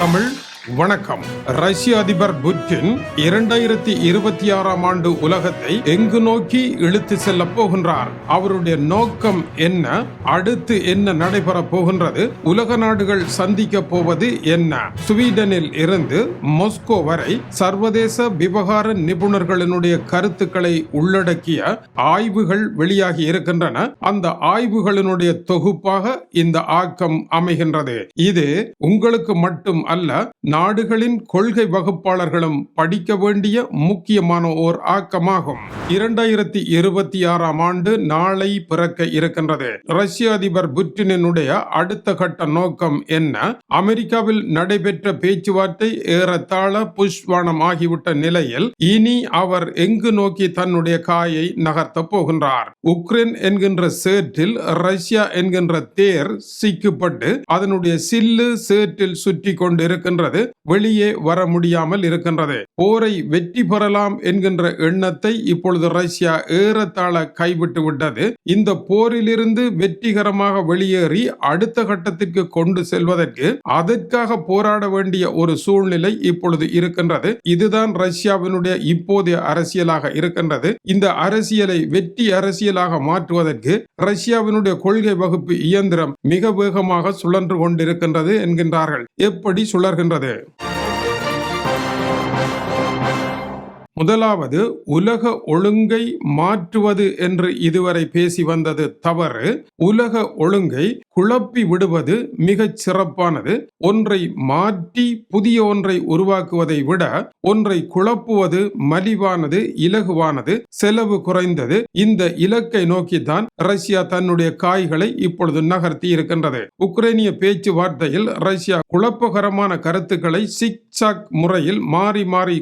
தமிழ் வணக்கம். ரஷ்ய அதிபர் புட்டின் இரண்டாயிரத்தி இருபத்தி ஆறாம் ஆண்டு உலகத்தை எங்கு நோக்கி இழுத்து செல்ல போகின்றார்? அவருடைய நோக்கம் என்ன? அடுத்து என்ன நடைபெற போகின்றது? உலக நாடுகள் சந்திக்க போவது என்ன? ஸ்வீடனில் இருந்து மொஸ்கோ வரை சர்வதேச விவகார நிபுணர்களினுடைய கருத்துக்களை உள்ளடக்கிய ஆய்வுகள் வெளியாகி இருக்கின்றன. அந்த ஆய்வுகளினுடைய தொகுப்பாக இந்த ஆக்கம் அமைகின்றது. இது உங்களுக்கு மட்டும் அல்ல நாடுகளின் கொள்கை வகுப்பாளர்களும் படிக்க வேண்டிய முக்கியமான ஓர் ஆக்கமாகும். இரண்டாயிரத்தி இருபத்தி ஆறாம் ஆண்டு நாளை பிறக்க இருக்கின்றது. ரஷ்ய அதிபர் புட்டினுடைய அடுத்த கட்ட நோக்கம் என்ன? அமெரிக்காவில் நடைபெற்ற பேச்சுவார்த்தை ஏறத்தாழ புஷ்வானம் ஆகிவிட்ட நிலையில் இனி அவர் எங்கு நோக்கி தன்னுடைய காயை நகர்த்த போகின்றார்? உக்ரைன் என்கின்ற சேற்றில் ரஷ்யா என்கின்ற தேர் சிக்கப்பட்டு அதனுடைய சில்லு சேற்றில் சுற்றி கொண்டிருக்கின்றது. வெளியே வர முடியாமல் இருக்கின்றது. போரை வெற்றி பெறலாம் என்கின்ற எண்ணத்தை இப்பொழுது ரஷ்யா ஏறத்தாழ கைவிட்டு விட்டது. இந்த போரிலிருந்து வெற்றிகரமாக வெளியேறி அடுத்த கட்டத்திற்கு கொண்டு செல்வதற்கு அதற்காக போராட வேண்டிய ஒரு சூழ்நிலை இப்பொழுது இருக்கின்றது. இதுதான் ரஷ்யாவினுடைய இப்போதைய அரசியலாக இருக்கின்றது. இந்த அரசியலை வெற்றி அரசியலாக மாற்றுவதற்கு ரஷ்யாவினுடைய கொள்கை வகுப்பு இயந்திரம் மிக வேகமாக சுழன்று கொண்டிருக்கின்றது என்கின்றார்கள். எப்படி சுழர்கின்றது Okay. முதலாவது உலக ஒழுங்கை மாற்றுவது என்று இதுவரை பேசி வந்தது தவறு. உலக ஒழுங்கை குழப்பி விடுவது மிகச் சிறப்பானது. ஒன்றை மாற்றி புதிய ஒன்றை உருவாக்குவதை விட ஒன்றை குழப்புவது மலிவானது இலகுவானது செலவு குறைந்தது. இந்த இலக்கை நோக்கித்தான் ரஷ்யா தன்னுடைய காய்களை இப்பொழுது நகர்த்தி இருக்கின்றது. உக்ரைனிய பேச்சுவார்த்தையில் ரஷ்யா குழப்பகரமான கருத்துக்களை சிக்சாக் முறையில் மாறி மாறி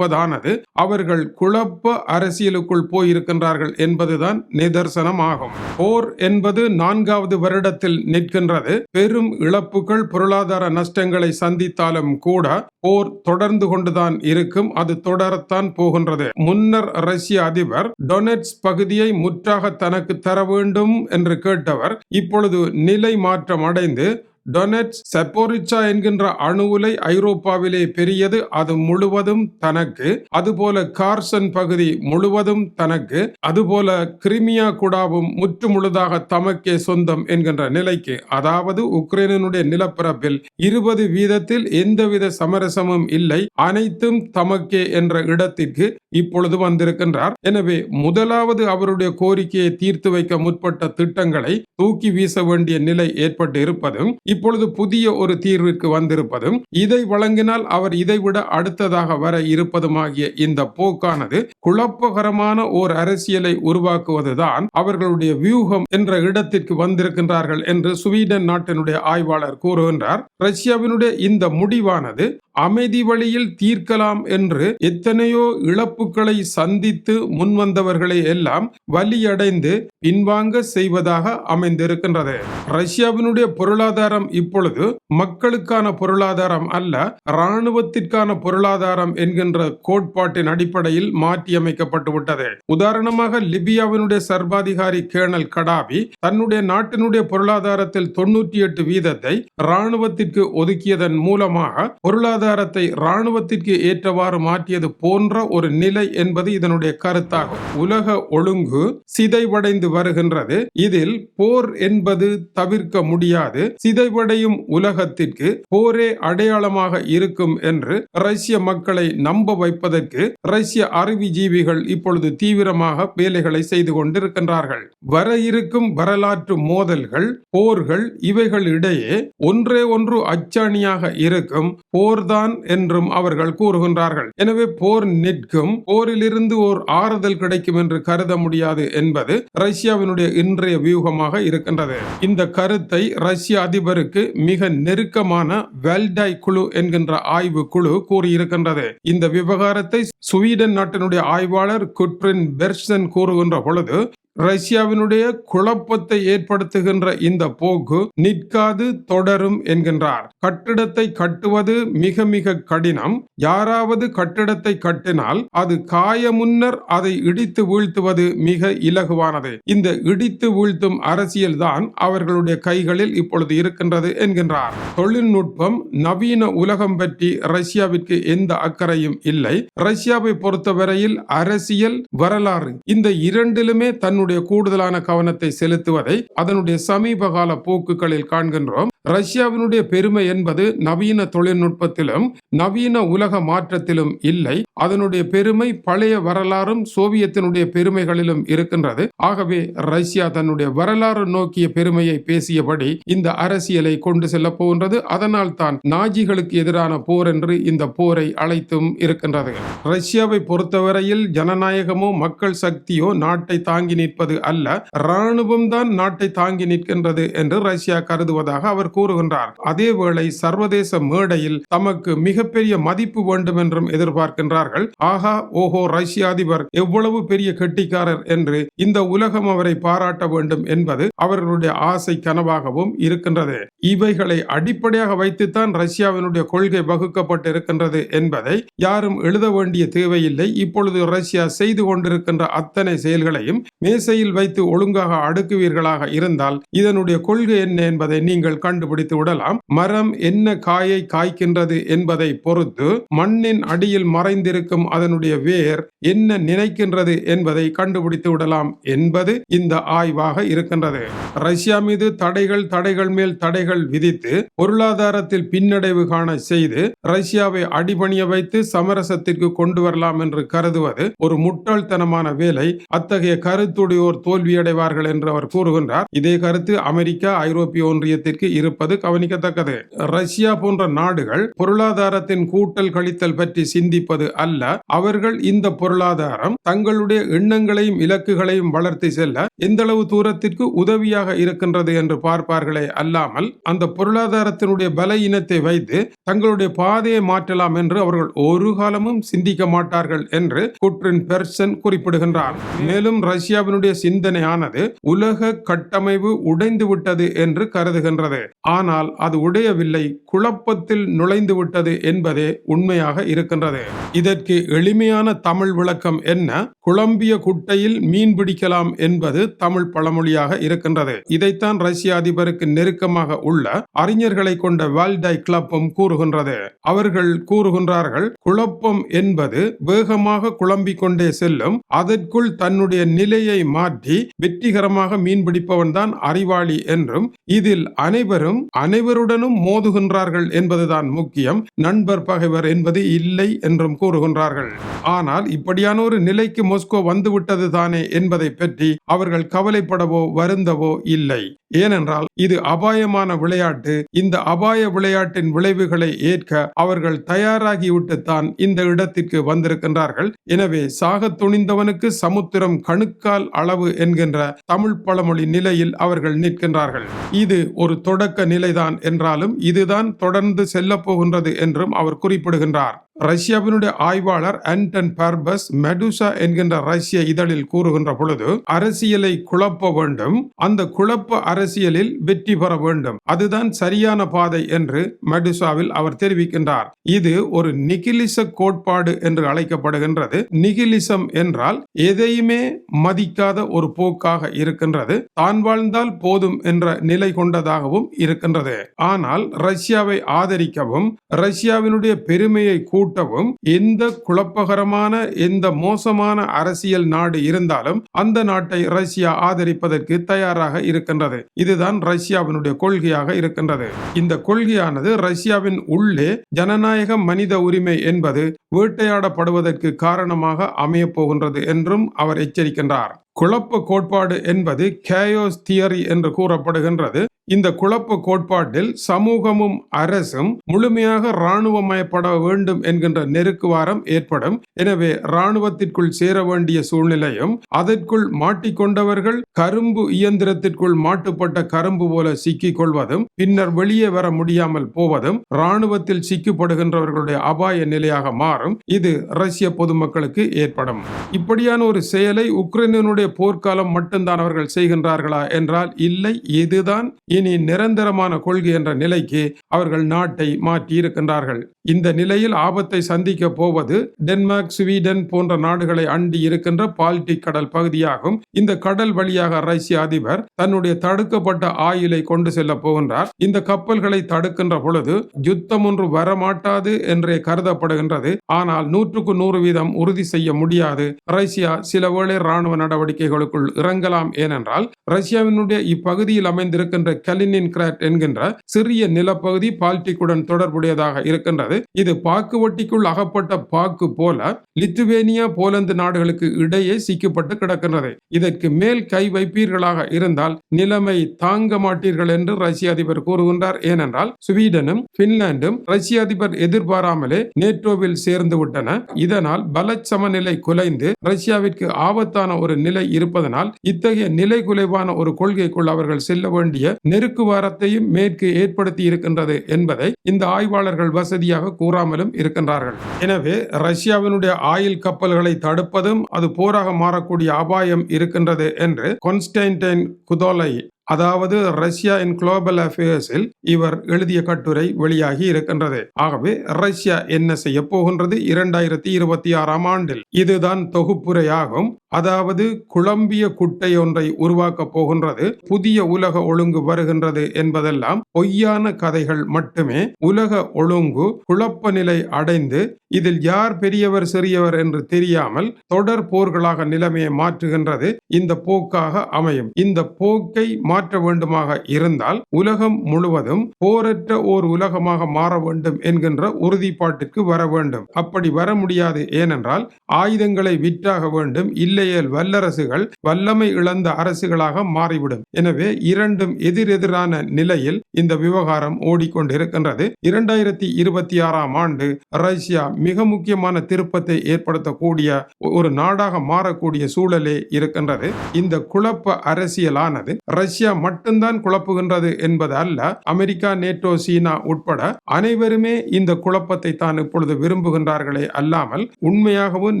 கிடையாது. அவர்கள் குழப்ப அரசியலுக்குள் போயிருக்கின்றார்கள் என்பதுதான் நிதர்சனமாகும். போர் என்பது நான்காவது வருடத்தில் நிற்கின்றது. பெரும் இழப்புகள் பொருளாதார நஷ்டங்களை சந்தித்தாலும் கூட போர் தொடர்ந்து கொண்டுதான் இருக்கும். அது தொடரத்தான் போகின்றது. முன்னர் ரஷ்ய அதிபர் டொனெட்ஸ் பகுதியை முற்றாக தனக்கு தர வேண்டும் என்று கேட்டவர் இப்பொழுது நிலை மாற்றம் அடைந்து டொனெட்ஸ் செப்போரிச்சா என்கின்ற அணு உலை ஐரோப்பாவிலே பெரியது அது முழுவதும் தனக்கு. அதுபோல கார்சன் பகுதி முழுவதும் தனக்கு. அதுபோல கிரிமியா குடாவும் முற்று முழுதாக தமக்கே சொந்தம் என்கின்ற நிலைக்கு. அதாவது உக்ரைனுடைய நிலப்பரப்பில் இருபது வீதத்தில் எந்தவித சமரசமும் இல்லை அனைத்தும் தமக்கே என்ற இடத்திற்கு இப்பொழுது வந்திருக்கின்றார். எனவே முதலாவது அவருடைய கோரிக்கையை தீர்த்து வைக்க முற்பட்ட திட்டங்களை தூக்கி வீச வேண்டிய நிலை ஏற்பட்டு இருப்பதும் இப்பொழுது புதிய ஒரு தீர்விற்கு வந்திருப்பதும் இதை வழங்கினால் அவர் இதைவிட அடுத்ததாக வர இருப்பதுமாகிய இந்த போக்கானது குழப்பகரமான ஓர் அரசியலை உருவாக்குவதுதான் அவர்களுடைய வியூகம் என்ற இடத்திற்கு வந்திருக்கின்றார்கள் என்று ஸ்வீடன் நாட்டினுடைய ஆய்வாளர் கூறுகின்றார். ரஷ்யாவினுடைய இந்த முடிவானது அமைதி வழியில் தீர்க்கலாம் என்று எத்தனையோ இழப்புகளை சந்தித்து முன்வந்தவர்களை எல்லாம் வலியடைந்து பின்வாங்க செய்வதாக அமைந்திருக்கின்றது. ரஷ்யாவினுடைய பொருளாதாரம் இப்பொழுது மக்களுக்கான பொருளாதாரம் அல்ல இராணுவத்திற்கான பொருளாதாரம் என்கின்ற கோட்பாட்டின் அடிப்படையில் மாற்றியமைக்கப்பட்டு விட்டது உதாரணமாக லிபியாவினுடைய சர்வாதிகாரி கேர்னல் கடாபி தன்னுடைய நாட்டினுடைய பொருளாதாரத்தில் தொண்ணூற்றி எட்டு வீதத்தை இராணுவத்திற்கு ஒதுக்கியதன் மூலமாக பொருளாதாரத்தை இராணுவத்திற்கு ஏற்றவாறு மாற்றியது போன்ற ஒரு நிலை என்பது இதனுடைய கருத்தாகும். உலக ஒழுங்கு சிதைவடைந்து வருகின்றது. இதில் போர் என்பது தவிர்க்க முடியாது. சிதைவடையும் உலகத்திற்கு போரே அடையாளமாக இருக்கும் என்று ரஷ்ய மக்களை நம்ப வைப்பதற்கு ரஷ்ய அறிவிஜீவிகள் இப்பொழுது தீவிரமாக வேலைகளை செய்து கொண்டிருக்கின்றார்கள். வர இருக்கும் வரலாற்று மோதல்கள் போர்கள் இவைகள் இடையே ஒன்றே ஒன்று அச்சாணியாக இருக்கும். போர்தான் என்றும் அவர்கள் கூறுகின்றார்கள். எனவே போர் நிற்கும். போரிலிருந்து ஓர் ஆறுதல் கிடைக்கும் என்று கருத முடியாது என்பது ரஷ்ய ரஷ்யாவினுடைய இன்றைய வியூகமாக இருக்கின்றது. இந்த கருத்தை ரஷ்ய அதிபருக்கு மிக நெருக்கமான வெல்டாய் குழு என்கின்ற ஆய்வு குழு கூறியிருக்கின்றது. இந்த விவகாரத்தை ஸ்வீடன் நாட்டினுடைய ஆய்வாளர் குட்ரின் பெர்சன் கூறுகின்ற பொழுது ரஷ்யாவினுடைய குழப்பத்தை ஏற்படுத்துகின்ற இந்த போக்கு நிற்காது தொடரும் என்கின்றார். கட்டிடத்தை கட்டுவது மிக மிக கடினம். யாராவது கட்டிடத்தை கட்டினால் அது காய முன்னர் அதை இடித்து வீழ்த்துவது மிக இலகுவானது. இந்த இடித்து வீழ்த்தும் அரசியல்தான் அவர்களுடைய கைகளில் இப்பொழுது இருக்கின்றது என்கின்றார். தொழில்நுட்பம் நவீன உலகம் பற்றி ரஷ்யாவிற்கு எந்த அக்கறையும் இல்லை. ரஷ்யாவை பொறுத்தவரையில் அரசியல் வரலாறு. இந்த இரண்டிலுமே தன் அதனுடைய கூடுதலான கவனத்தை செலுத்துவதை அதனுடைய சமீப கால போக்குகளில் காண்கின்றோம். ரஷ்யாவினுடைய பெருமை என்பது நவீன தொழில்நுட்பத்திலும் நவீன உலக மாற்றத்திலும் இல்லை. அதனுடைய பெருமை பழைய வரலாறும் சோவியத்தினுடைய பெருமைகளிலும் இருக்கின்றது. ஆகவே ரஷ்யா தன்னுடைய வரலாறு நோக்கிய பெருமையை பேசியபடி இந்த அரசியலை கொண்டு செல்ல போகின்றது. அதனால் தான் நாஜிகளுக்கு எதிரான போர் என்று இந்த போரை அழைத்தும் இருக்கின்றது. ரஷ்யாவை பொறுத்தவரையில் ஜனநாயகமோ மக்கள் சக்தியோ நாட்டை தாங்கி நிற்பது அல்ல இராணுவம் தான் நாட்டை தாங்கி நிற்கின்றது என்று ரஷ்யா கருதுவதாக அவர் கூறுகின்றார். அதேவேளை சர்வதேச மேடையில் தமக்கு மிகப்பெரிய மதிப்பு வேண்டும் என்றும் எதிர்பார்க்கின்றார்கள். ஆகா ஓஹோ ரஷ்ய அதிபர் எவ்வளவு பெரிய கெட்டிக்காரர் என்று இந்த உலகம் அவரை பாராட்ட வேண்டும் என்பது அவர்களுடைய ஆசை கனவாகவும் இருக்கின்றது. இவைகளை அடிப்படையாக வைத்துத்தான் ரஷ்யாவினுடைய கொள்கை வகுக்கப்பட்டு இருக்கின்றது என்பதை யாரும் எழுத வேண்டிய தேவையில்லை. இப்பொழுது ரஷ்யா செய்து கொண்டிருக்கின்ற அத்தனை செயல்களையும் மேசையில் வைத்து ஒழுங்காக அடுக்குவீர்களாக இருந்தால் இதனுடைய கொள்கை என்ன என்பதை நீங்கள் கண்டுபிடித்து விடலாம். மரம் என்ன காயை காய்க்கின்றது என்பதை பொறுத்து மண்ணின் அடியில் மறைந்திருக்கும் அதனுடைய வேர் என்ன நினைக்கின்றது என்பதை கண்டுபிடித்து விடலாம் என்பது இந்த ஆய்வாக இருக்கின்றது. ரஷ்யா மீது தடைகள் தடைகள் மேல் தடைகள் விதித்து பொருளாதாரத்தில் பின்னடைவு காண செய்து ரஷ்யாவை அடிபணிய வைத்து சமரசத்திற்கு கொண்டு வரலாம் என்று கருதுவது ஒரு முட்டாள்தனமான வேலை. அத்தகைய கருத்துடன் கருத்துடையோர் தோல்வியடைவார்கள் என்று அவர் கூறுகின்றார். இதே கருத்து அமெரிக்கா ஐரோப்பிய ஒன்றியத்திற்கு இருப்பது கவனிக்கத்தக்கது. ரஷ்யா போன்ற நாடுகள் பொருளாதாரத்தின் கூட்டல் கழித்தல் பற்றி சிந்திப்பது அல்ல. அவர்கள் இந்த பொருளாதாரம் தங்களுடைய எண்ணங்களையும் இலக்குகளையும் வளர்த்து செல்ல எந்த அளவு தூரத்திற்கு உதவியாக இருக்கின்றது என்று பார்ப்பார்களே அல்லாமல் அந்த பொருளாதாரத்தினுடைய பல இனத்தை வைத்து தங்களுடைய பாதையை மாற்றலாம் என்று அவர்கள் ஒரு காலமும் சிந்திக்க மாட்டார்கள் என்று குட்ரின் பெர்சன் குறிப்பிடுகின்றார். மேலும் ரஷ்யாவினுடைய சிந்தனையானது உலக கட்டமைவு உடைந்து விட்டது என்று கருதுகின்றது. ஆனால் அது உடையவில்லை குழப்பத்தில் நுழைந்து விட்டது என்பதே உண்மையாக இருக்கின்றது. இதற்கு எளிமையான தமிழ் விளக்கம் என்ன? குழம்பிய குட்டையில் மீன் பிடிக்கலாம் என்பது தமிழ் பழமொழியாக இருக்கின்றது. இதைத்தான் ரஷ்ய அதிபருக்கு நெருக்கமாக உள்ள அறிஞர்களை கொண்ட வால்டை கிளப்பும் கூறுகின்றது. அவர்கள் கூறுகின்றார்கள் குழப்பம் என்பது வேகமாக குழம்பிக் கொண்டே செல்லும் அதற்குள் தன்னுடைய நிலையை மாற்றி வெற்றிகரமாக மீன் பிடிப்பவன் தான் அறிவாளி என்றும் இதில் அனைவரும் அனைவருடனும் மோதுகின்றார்கள் என்பதுதான் முக்கியம். நண்பர் பகைவர் என்பது இல்லை என்றும் கூறுகின்றார்கள். ஆனால் இப்படியான ஒரு நிலைக்கு மொஸ்கோ வந்துவிட்டது தானே என்பதை பற்றி அவர்கள் கவலைப்படவோ வருந்தவோ இல்லை. ஏனென்றால் இது அபாயமான விளையாட்டு. இந்த அபாய விளையாட்டின் விளைவுகளை ஏற்க அவர்கள் தயாராகிவிட்டுத்தான் இந்த இடத்திற்கு வந்திருக்கின்றார்கள். எனவே சாக துணிந்தவனுக்கு சமுத்திரம் கணுக்கால் அளவு என்கின்ற தமிழ் பழமொழி நிலையில் அவர்கள் நிற்கின்றார்கள். இது ஒரு தொடக்க நிலைதான் என்றாலும் இதுதான் தொடர்ந்து செல்ல போகின்றது என்றும் அவர் குறிப்பிடுகின்றார். ரஷ்யாவினுடைய ஆய்வாளர் அன்டன் பர்பஸ் மெடுசா என்கின்ற ரஷ்ய இதழில் கூறுகின்ற பொழுது அரசியலை குழப்ப வேண்டும். அந்த குழப்ப அரசியலில் வெற்றி பெற வேண்டும். அதுதான் சரியான பாதை என்று மெடுசாவில் அவர் தெரிவிக்கின்றார். இது ஒரு நிகிலிச கோட்பாடு என்று அழைக்கப்படுகின்றது. நிகிலிசம் என்றால் எதையுமே மதிக்காத ஒரு போக்காக இருக்கின்றது. தான் வாழ்ந்தால் போதும் என்ற நிலை கொண்டதாகவும் இருக்கின்றது. ஆனால் ரஷ்யாவை ஆதரிக்கவும் ரஷ்யாவினுடைய பெருமையை கூட்ட கூட்டவும் எந்த குழப்பகரமான எந்த மோசமான அரசியல் நாடு இருந்தாலும் அந்த நாட்டை ரஷ்யா ஆதரிப்பதற்கு தயாராக இருக்கின்றது. இதுதான் ரஷ்யாவினுடைய கொள்கையாக இருக்கின்றது. இந்த கொள்கையானது ரஷ்யாவின் உள்ளே ஜனநாயக மனித உரிமை என்பது வேட்டையாடப்படுவதற்கு காரணமாக அமையப் போகின்றது என்றும் அவர் எச்சரிக்கின்றார். குழப்ப கோட்பாடு என்பது கேயோஸ் தியரி என்று கூறப்படுகின்றது. இந்த குழப்ப கோட்பாட்டில் சமூகமும் அரசும் முழுமையாக இராணுவமயப்பட வேண்டும் என்கின்ற நெருக்குவாரம் ஏற்படும். எனவே இராணுவத்திற்குள் சேர வேண்டிய சூழ்நிலையும் அதற்குள் மாட்டிக்கொண்டவர்கள் கரும்பு இயந்திரத்திற்குள் மாட்டுப்பட்ட கரும்பு போல சிக்கிக் கொள்வதும் பின்னர் வெளியே வர முடியாமல் போவதும் இராணுவத்தில் சிக்கப்படுகின்றவர்களுடைய அபாய நிலையாக மாறும். இது ரஷ்ய பொதுமக்களுக்கு ஏற்படும். இப்படியான ஒரு செயலை உக்ரைனுடைய போர்க்காலம் மட்டும்தான் அவர்கள் செய்கின்றார்களா என்றால் இல்லை இதுதான் இனி நிரந்தரமான கொள்கை என்ற நிலைக்கு அவர்கள் நாட்டை மாற்றி இருக்கின்றார்கள் இந்த நிலையில் ஆபத்தை சந்திக்க போவது டென்மார்க் ஸ்வீடன் போன்ற நாடுகளை அண்டி இருக்கின்ற பால்டிக் கடல் பகுதியாகும். இந்த கடல் வழியாக ரஷ்ய அதிபர் தன்னுடைய தடுக்கப்பட்ட ஆயுளை கொண்டு செல்ல போகின்றார். இந்த கப்பல்களை தடுக்கின்ற பொழுது யுத்தம் ஒன்று வரமாட்டாது என்றே கருதப்படுகின்றது. ஆனால் நூற்றுக்கு நூறு வீதம் உறுதி செய்ய முடியாது. ரஷ்யா சில வேளை ராணுவ நடவடிக்கைகளுக்குள் இறங்கலாம். ஏனென்றால் ரஷ்யாவினுடைய இப்பகுதியில் அமைந்திருக்கின்ற கலினின் கிராட் என்கின்ற சிறிய நிலப்பகுதி பால்டிக்குடன் தொடர்புடையதாக இருக்கின்றது. இது பாக்கு ஒட்டிக்குள் அகப்பட்ட பாக்கு போல லித்துவேனியா போலந்து நாடுகளுக்கு இடையே சிக்கப்பட்டு கிடக்கின்றது. இதற்கு மேல் கை வைப்பீர்களாக இருந்தால் நிலைமை தாங்க மாட்டீர்கள் என்று ரஷ்ய அதிபர் கூறுகின்றார். ஏனென்றால் ஸ்வீடனும் பின்லாந்தும் ரஷ்ய அதிபர் எதிர்பாராமலே நேட்டோவில் சேர்ந்து விட்டன. இதனால் பல சமநிலை குலைந்து ரஷ்யாவிற்கு ஆபத்தான ஒரு நிலை இருப்பதனால் இத்தகைய நிலை குலைவான ஒரு கொள்கைக்குள் அவர்கள் செல்ல வேண்டிய நெருக்குவாரத்தையும் மேற்கு ஏற்படுத்தி இருக்கின்றது என்பதை இந்த ஆய்வாளர்கள் வசதியாக கூறாமலும் இருக்கின்றார்கள். எனவே ரஷ்யாவினுடைய ஆயில் கப்பல்களை தடுப்பதும் அது போராக மாறக்கூடிய அபாயம் இருக்கின்றது என்று கொன்ஸ்டைன்டைன் குதோலை அதாவது ரஷ்யா இன் குளோபல் அஃபேர்ஸில் இவர் எழுதிய கட்டுரை வெளியாகி இருக்கின்றது. ஆகவே ரஷ்யா என்ன செய்ய போகின்றது? இரண்டாயிரத்தி இருபத்தி ஆறாம் ஆண்டில். இதுதான் தொகுப்புரையாகும். அதாவது குழம்பிய குட்டை ஒன்றை உருவாக்கப் போகின்றது புதிய உலக ஒழுங்கு வருகின்றது என்பதெல்லாம் பொய்யான கதைகள் மட்டுமே. உலக ஒழுங்கு குழப்ப நிலை அடைந்து இதில் யார் பெரியவர் சிறியவர் என்று தெரியாமல் தொடர் போர்களாக நிலைமையை மாற்றுகின்றது இந்த போக்காக அமையும். இந்த போக்கை மாற்ற வேண்டுமாக இருந்தால் உலகம் முழுவதும் போரற்ற ஓர் உலகமாக மாற வேண்டும் என்கின்ற உறுதிப்பாட்டிற்கு வர வேண்டும். அப்படி வர முடியாது. ஏனென்றால் ஆயுதங்களை விற்றாக வேண்டும் இல்லை இல்லையேல் வல்லரசுகள் வல்லமை இழந்த அரசுகளாக மாறிவிடும். எனவே இரண்டும் எதிரெதிரான நிலையில் இந்த விவகாரம் ஓடிக்கொண்டிருக்கின்றது. இரண்டாயிரத்தி இருபத்தி ஆறாம் ஆண்டு ரஷ்யா மிக முக்கியமான திருப்பத்தை ஏற்படுத்தக்கூடிய ஒரு நாடாக மாறக்கூடிய சூழலே இருக்கின்றது. இந்த குழப்ப அரசியலானது ரஷ்யா மட்டும்தான் குழப்புகின்றது என்பது அல்ல அமெரிக்கா நேட்டோ சீனா உட்பட அனைவருமே இந்த குழப்பத்தை தான் இப்பொழுது விரும்புகின்றார்களே அல்லாமல் உண்மையாகவும்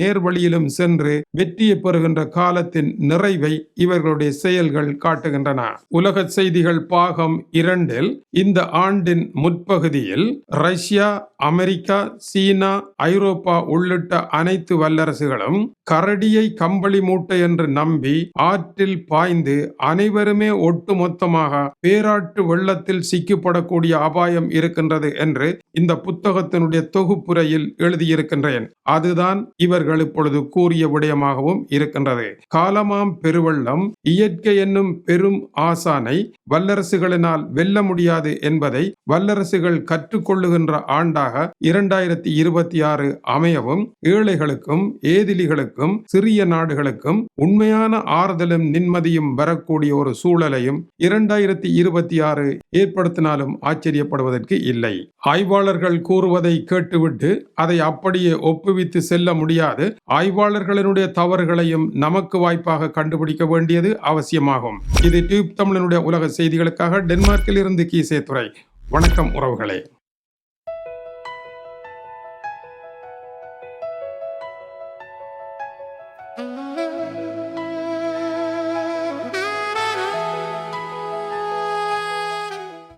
நேர்வழியிலும் சென்று வெற்றியை பெறுகின்ற காலத்தின் நிறைவை இவர்களுடைய செயல்கள் காட்டுகின்றன. உலக செய்திகள் பாகம் இரண்டில் இந்த ஆண்டின் முற்பகுதியில் ரஷ்யா அமெரிக்கா சீனா ஐரோப்பா உள்ளிட்ட அனைத்து வல்லரசுகளும் கரடியை கம்பளி மூட்டை என்று நம்பி ஆற்றில் பாய்ந்து அனைவருமே ஒட்டுமொத்தமாக பேராட்டு வெள்ளத்தில் சிக்கப்படக்கூடிய அபாயம் இருக்கின்றது என்று இந்த புத்தகத்தினுடைய தொகுப்புரையில் எழுதியிருக்கின்றேன். அதுதான் இவர்கள் இப்பொழுது கூறிய விடயமாகவும் இருக்கின்றது. காலமாம் பெருவெள்ளம் இயற்கை என்னும் பெரும் ஆசானை வல்லரசுகளினால் வெல்ல முடியாது என்பதை வல்லரசுகள் கற்றுக்கொள்ளுகின்ற ஆண்டாக இரண்டாயிரத்தி இருபத்தி ஆறு அமையவும் ஏழைகளுக்கும் ஏதிலிகளுக்கும் சிறிய நாடுகளுக்கும் உண்மையான ஆறுதலும் நிம்மதியும் வரக்கூடிய ஒரு சூழலையும் இரண்டாயிரத்தி இருபத்தி ஆறு ஏற்படுத்தினாலும் ஆச்சரியப்படுவதற்கு இல்லை. ஆய்வாளர்கள் கூறுவதை கேட்டுவிட்டு அதை அப்படியே ஒப்புவித்து செல்ல முடியாது. ஆய்வாளர்களினுடைய செய்திகளையும் நமக்கு வாய்ப்பாக கண்டுபிடிக்க வேண்டியது அவசியமாகும். இது டியூப் தமிழனுடைய உலக செய்திகளுக்காக டென்மார்க்கில் இருந்து கீசே துறை வணக்கம் உறவுகளே.